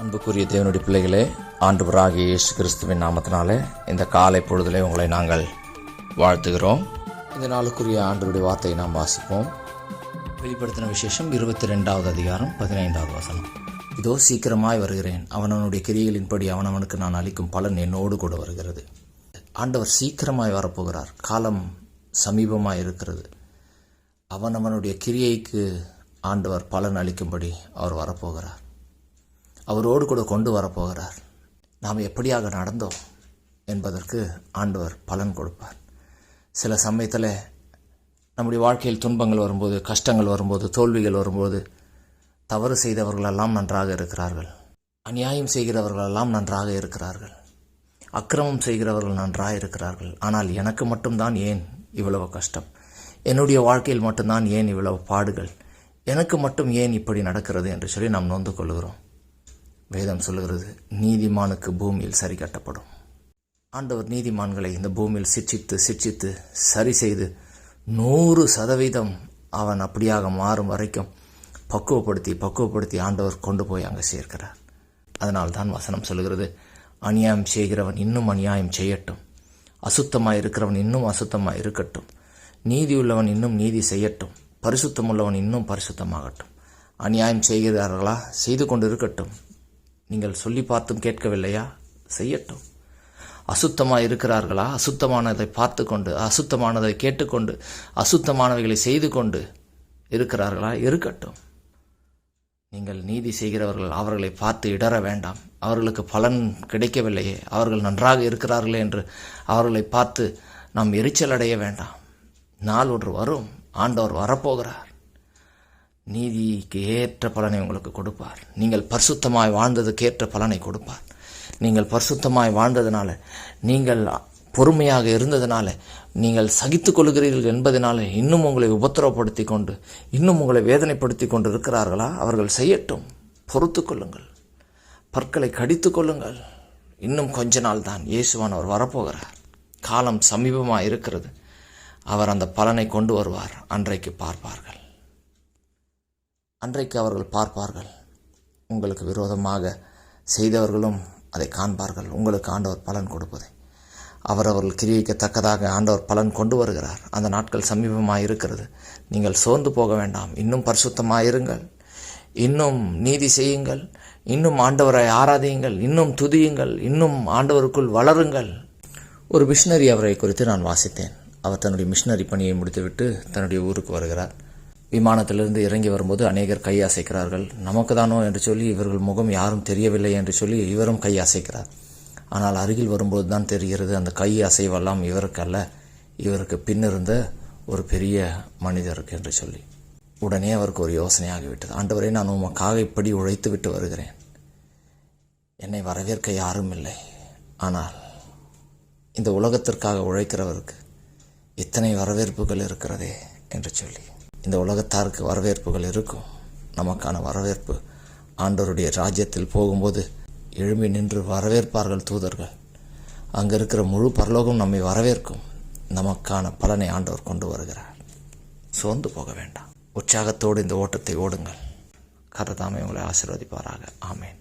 அன்புக்குரிய தேவனுடைய பிள்ளைகளே ஆண்டவராகிய இயேசு கிறிஸ்துவின் நாமத்தினாலே இந்த காலை பொழுதிலே உங்களை நாங்கள் வாழ்த்துகிறோம். இந்த நாளுக்குரிய ஆண்டவருடைய வார்த்தையை நாம் வாசிப்போம். வெளிப்படுத்தின விசேஷம் இருபத்தி ரெண்டாவது அதிகாரம் பதினைந்தாவது வசனம். இதோ சீக்கிரமாய் வருகிறேன். அவனவனுடைய கிரியைகளின்படி அவனவனுக்கு நான் அளிக்கும் பலன் என்னோடு கூட வருகிறது. ஆண்டவர் சீக்கிரமாய் வரப்போகிறார். காலம் சமீபமாக இருக்கிறது. அவனவனுடைய கிரியைக்கு ஆண்டவர் பலன் அளிக்கும்படி அவர் வரப்போகிறார். அவரோடு கூட கொண்டு வரப்போகிறார் நாம் எப்படியாக நடந்தோம் என்பதற்கு ஆண்டவர் பலன் கொடுப்பார். சில சமயத்தில் நம்முடைய வாழ்க்கையில் துன்பங்கள் வரும்போது கஷ்டங்கள் வரும்போது தோல்விகள் வரும்போது தவறு செய்தவர்களெல்லாம் நன்றாக இருக்கிறார்கள். அநியாயம் செய்கிறவர்களெல்லாம் நன்றாக இருக்கிறார்கள். அக்கிரமம் செய்கிறவர்கள் நன்றாக இருக்கிறார்கள். ஆனால் எனக்கு மட்டும்தான் ஏன் இவ்வளவு கஷ்டம்? என்னுடைய வாழ்க்கையில் மட்டும்தான் ஏன் இவ்வளவு பாடுகள்? எனக்கு மட்டும் ஏன் இப்படி நடக்கிறது என்று சொல்லி நாம் நொந்து கொள்கிறோம். வேதம் சொல்லுகிறது நீதிமானுக்கு பூமியில் சரி கட்டப்படும். ஆண்டவர் நீதிமான்களை இந்த பூமியில் சிட்சித்து சிட்சித்து சரி செய்து நூறு சதவீதம் அவன் அப்படியாக மாறும் வரைக்கும் பக்குவப்படுத்தி பக்குவப்படுத்தி ஆண்டவர் கொண்டு போய் அங்கே சேர்க்கிறார். அதனால் தான் வசனம் சொல்லுகிறது அநியாயம் செய்கிறவன் இன்னும் அநியாயம் செய்யட்டும். அசுத்தமாக இருக்கிறவன் இன்னும் அசுத்தமாக இருக்கட்டும். நீதி உள்ளவன் இன்னும் நீதி செய்யட்டும். பரிசுத்தம் உள்ளவன் இன்னும் பரிசுத்தமாகட்டும். அநியாயம் செய்கிறார்களா செய்து கொண்டு இருக்கட்டும் நீங்கள் சொல்லி பார்த்தும் கேட்கவில்லையா? செய்யட்டும். அசுத்தமாக இருக்கிறார்களா? அசுத்தமானதை பார்த்து கொண்டு அசுத்தமானதை கேட்டுக்கொண்டு அசுத்தமானவைகளை செய்து கொண்டு இருக்கிறார்களா? இருக்கட்டும். நீங்கள் நீதி செய்கிறவர்கள் அவர்களை பார்த்து இடற வேண்டாம். அவர்களுக்கு பலன் கிடைக்கவில்லையே. அவர்கள் நன்றாக இருக்கிறார்களே என்று அவர்களை பார்த்து நாம் எரிச்சல் அடைய வேண்டாம். நாள் ஒன்று வரும். ஆண்டவர் வரப்போகிறார். நீதிக்கு ஏற்ற பலனை உங்களுக்கு கொடுப்பார். நீங்கள் பரிசுத்தமாய் வாழ்ந்ததுக்கு ஏற்ற பலனை கொடுப்பார். நீங்கள் பரிசுத்தமாய் வாழ்ந்ததுனால நீங்கள் பொறுமையாக இருந்ததுனால நீங்கள் சகித்து கொள்கிறீர்கள் என்பதனால இன்னும் உங்களை உபத்திரவப்படுத்தி கொண்டு இன்னும் உங்களை வேதனைப்படுத்தி கொண்டு இருக்கிறார்களா? அவர்கள் செய்யட்டும். பொறுத்து கொள்ளுங்கள். பற்களை கடித்து கொள்ளுங்கள். இன்னும் கொஞ்ச நாள் தான் இயேசுவான் அவர் வரப்போகிறார். காலம் சமீபமாக இருக்கிறது. அவர் அந்த பலனை கொண்டு வருவார். அன்றைக்கு பார்ப்பார்கள். அன்றைக்கு அவர்கள் பார்ப்பார்கள். உங்களுக்கு விரோதமாக செய்தவர்களும் அதை காண்பார்கள். உங்களுக்கு ஆண்டவர் பலன் கொடுப்பதை. அவரவர்கள் தக்கதாக ஆண்டவர் பலன் கொண்டு வருகிறார். அந்த நாட்கள் சமீபமாக இருக்கிறது. நீங்கள் சோர்ந்து போக வேண்டாம். இன்னும் பரிசுத்தமாக இருங்கள். இன்னும் நீதி செய்யுங்கள். இன்னும் ஆண்டவரை ஆராதியுங்கள். இன்னும் துதியுங்கள். இன்னும் ஆண்டவருக்குள் வளருங்கள். ஒரு மிஷினரி அவரை குறித்து நான் வாசித்தேன். அவர் தன்னுடைய மிஷினரி பணியை முடித்துவிட்டு தன்னுடைய ஊருக்கு வருகிறார். விமானத்திலிருந்து இறங்கி வரும்போது அநேகர் கை அசைக்கிறார்கள். நமக்கு தானோ என்று சொல்லி இவர்கள் முகம் யாரும் தெரியவில்லை என்று சொல்லி இவரும் கை அசைக்கிறார். ஆனால் அருகில் வரும்போது தான் தெரிகிறது அந்த கை அசைவெல்லாம் இவருக்கு அல்ல இவருக்கு பின்னிருந்த ஒரு பெரிய மனிதருக்கு என்று சொல்லி. உடனே அவருக்கு ஒரு யோசனையாகிவிட்டது ஆண்டவரை நான் உமக்காக இப்படி உழைத்து விட்டு வருகிறேன். என்னை வரவேற்க யாரும் இல்லை. ஆனால் இந்த உலகத்திற்காக உழைக்கிறவருக்கு இத்தனை வரவேற்புகள் இருக்கிறதே என்று சொல்லி. இந்த உலகத்தாருக்கு வரவேற்புகள் இருக்கும். நமக்கான வரவேற்பு. ஆண்டவருடைய ராஜ்யத்தில் போகும்போது எழும்பி நின்று வரவேற்பார்கள் தூதர்கள். அங்கே இருக்கிற முழு பரலோகம் நம்மை வரவேற்கும். நமக்கான பலனை ஆண்டவர் கொண்டு வருகிறார். சோர்ந்து போக வேண்டாம். உற்சாகத்தோடு இந்த ஓட்டத்தை ஓடுங்கள். கரதாமை உங்களை ஆசீர்வதிப்பாராக. ஆமேன்.